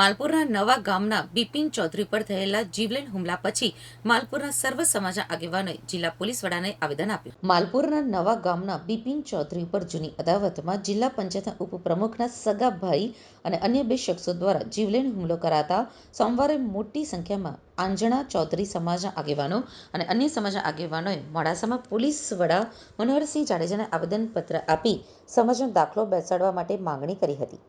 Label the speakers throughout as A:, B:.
A: માલપુરના નવા ગામના બિપિન ચૌધરી પર થયેલા જીવલેણ હુમલા પછી માલપુરના સર્વ સમાજના આગેવાનોએ જિલ્લા પોલીસ વડાને આવેદન આપ્યું. માલપુરના નવા ગામના બિપિન ચૌધરી પર જૂની અદાવતમાં જિલ્લા પંચાયતના ઉપપ્રમુખના સગા ભાઈ અને અન્ય બે શખ્સો દ્વારા જીવલેણ હુમલો કરાતા સોમવારે મોટી સંખ્યામાં આંજણા ચૌધરી સમાજના આગેવાનો અને અન્ય સમાજના આગેવાનોએ મોડાસામાં પોલીસ વડા મનોહરસિંહ જાડેજાને આવેદનપત્ર આપી સમાજનો દાખલો બેસાડવા માટે માંગણી કરી હતી.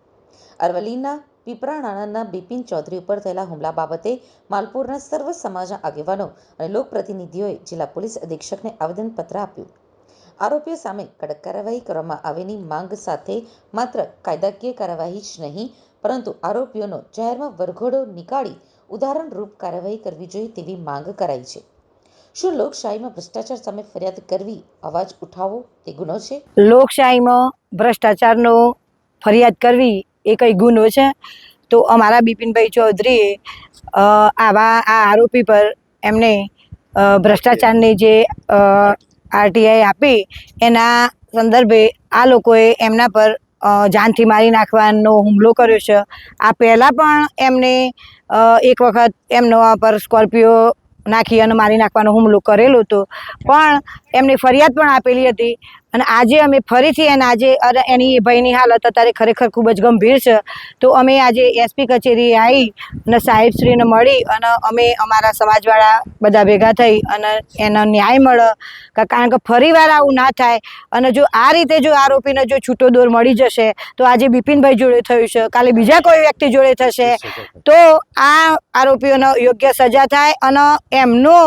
A: અરવલ્લીના પીપળાણાના બિપિન ચૌધરી ઉપર થયેલા હુમલા બાબતે માલપુરના સર્વ સમાજના આગેવાનો અને લોકપ્રતિનિધિઓએ જિલ્લા પોલીસ અધિક્ષકને આવેદનપત્ર આપ્યું. આરોપીઓ સામે કડક કાર્યવાહી કરવામાં આવેની માંગ સાથે માત્ર કાયદાકીય કાર્યવાહી જ નહીં, પરંતુ આરોપીઓનો જાહેરમાં વરઘોડો નીકાળી ઉદાહરણરૂપ કાર્યવાહી કરવી જોઈએ તેવી માંગ કરાઈ છે. શું લોકશાહીમાં ભ્રષ્ટાચાર સામે ફરિયાદ કરવી? અવાજ ઉઠાવવો તે ગુનો છે.
B: લોકશાહીમાં ભ્રષ્ટાચારનો ફરિયાદ કરવી એ કંઈ ગુનો છે? તો અમારા બિપિનભાઈ ચૌધરીએ આવા આ આરોપી પર એમને ભ્રષ્ટાચારની જે આરટીઆઈ આપી, એના સંદર્ભે આ લોકોએ એમના પર જાનથી મારી નાખવાનો હુમલો કર્યો છે. આ પહેલાં પણ એમને એક વખત એમનો પર સ્કોર્પિયો નાખી અને મારી નાખવાનો હુમલો કરેલો હતો. પણ એમની ફરિયાદ પણ આપેલી હતી. અને આજે અમે ફરીથી એને આજે એની ભાઈની હાલત અત્યારે ખરેખર ખૂબ જ ગંભીર છે. તો અમે આજે એસપી કચેરીએ આવી અને સાહેબશ્રીને મળી અને અમે અમારા સમાજવાળા બધા ભેગા થઈ અને એનો ન્યાય મળે. કારણ કે ફરીવાર આવું ના થાય અને જો આ રીતે જો આરોપીને જો છૂટો દોર મળી જશે, તો આજે બિપિનભાઈ જોડે થયું છે. કાલે બીજા કોઈ વ્યક્તિ જોડે થશે, તો આ આરોપીઓનો યોગ્ય સજા થાય અને એમનો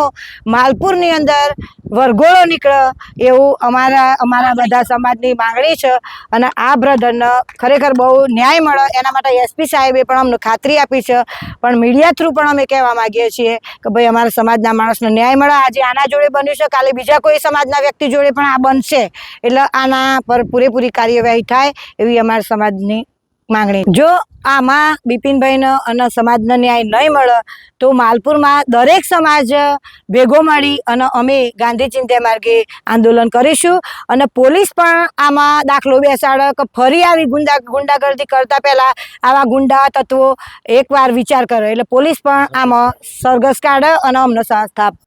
B: માલપુરની અંદર વરઘોડો નીકળે એવું અમારા અમારા બધા સમાજની માંગણી છે. અને આ બ્રધરને ખરેખર બહુ ન્યાય મળે. એના માટે એસપી સાહેબે પણ અમને ખાતરી આપી છે. પણ મીડિયા થ્રુ પણ અમે કહેવા માગીએ છીએ કે ભાઈ અમારા સમાજના માણસને ન્યાય મળે. આજે આના જોડે બન્યું છે. કાલે બીજા કોઈ સમાજના વ્યક્તિ જોડે પણ આ બનશે. એટલે આના પર પૂરેપૂરી કાર્યવાહી થાય એવી અમારા સમાજની માંગણી. જો આમાં બિપિનભાઈને અને સમાજનો ન્યાય નહીં મળે, તો માલપુરમાં દરેક સમાજ ભેગો મળી અને અમે ગાંધી ચિંતા માર્ગે આંદોલન કરીશું અને પોલીસ પણ આમાં દાખલો બેસાડે કે ફરી આવી ગુંડા, ગુંડાગર્દી કરતા પહેલાં આવા ગુંડા તત્વો એકવાર વિચાર કરે. એટલે પોલીસ પણ આમાં સરઘસ કાઢે અને અમને સાથ આપે.